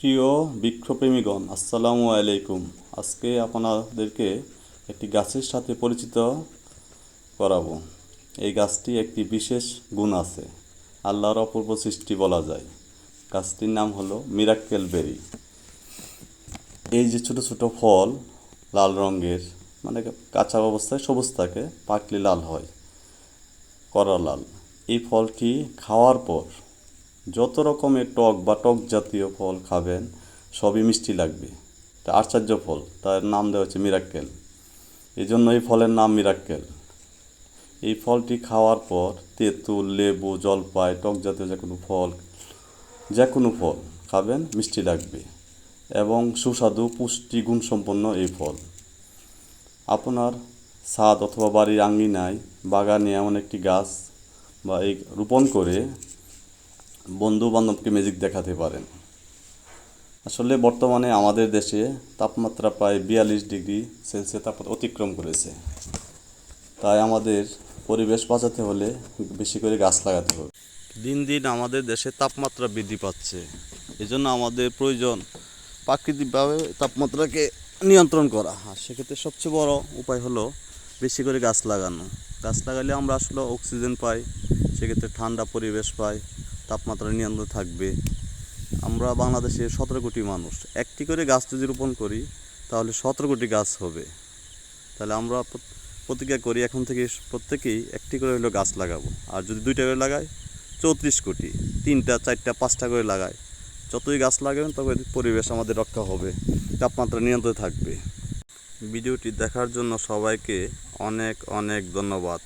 প্রিয় বৃক্ষপ্রেমীগণ আসসালামু আলাইকুম। আজকে আপনাদেরকে একটি গাছের সাথে পরিচিত করাবো। এই গাছটি একটি বিশেষ গুণ আছে, আল্লাহর অপূর্ব সৃষ্টি বলা যায়। গাছটির নাম হলো মিরাক্কেল বেরি। এই যে ছোট ছোট ফল লাল রঙের মানে কাঁচা অবস্থায় সবুজ থাকে, পাকলে লাল হয়, করা লাল। এই ফলটি খাওয়ার পর যত রকমের টক বা টক জাতীয় ফল খাবেন, সবই মিষ্টি লাগবে। এটা আশ্চর্য ফল, তার নাম দেওয়া হচ্ছে মিরাক্কেল। এই জন্য এই ফলের নাম মিরাক্কেল। এই ফলটি খাওয়ার পর তেঁতুল, লেবু, জলপাই, টক জাতীয় যে কোনো ফল, যে কোনো ফল খাবেন, মিষ্টি লাগবে এবং সুস্বাদু পুষ্টি গুণসম্পন্ন এই ফল। আপনার ছাদ অথবা বাড়ির আঙ্গিনায় বাগানে এমন একটি গাছ বা এই রোপণ করে বন্ধু বান্ধবকে ম্যাজিক দেখাতে পারেন। আসলে বর্তমানে আমাদের দেশে তাপমাত্রা প্রায় বিয়াল্লিশ ডিগ্রি সেলসিয়াস তাপমাত্রা অতিক্রম করেছে। তাই আমাদের পরিবেশ বাঁচাতে হলে বেশি করে গাছ লাগাতে হবে। দিন দিন আমাদের দেশে তাপমাত্রা বৃদ্ধি পাচ্ছে। এজন্য আমাদের প্রয়োজন প্রাকৃতিকভাবে তাপমাত্রাকে নিয়ন্ত্রণ করা। আর সেক্ষেত্রে সবচেয়ে বড় উপায় হলো বেশি করে গাছ লাগানো। গাছ লাগালে আমরা আসলে অক্সিজেন পাই, সেক্ষেত্রে ঠান্ডা পরিবেশ পাই। তাপমাত্রা নিয়ন্ত্রণ থাকবে। আমরা বাংলাদেশে সতেরো কোটি মানুষ। একটি করে গাছ যদি রোপণ করি, তাহলে সতেরো কোটি গাছ হবে। তাহলে আমরা প্রত- প্রতিজ্ঞা করি এখন থেকে প্রত্যেকেই একটি করে হলো গাছ লাগাবো। আর যদি দুইটা করে লাগাই, চৌত্রিশ কোটি। তিনটা, চারটা, পাঁচটা করে লাগাই। যতই গাছ লাগাবেন তবে পরিবেশ আমাদের রক্ষা হবে। তাপমাত্রা নিয়ন্ত্রণে থাকবে। ভিডিওটি দেখার জন্য সবাইকে অনেক অনেক ধন্যবাদ।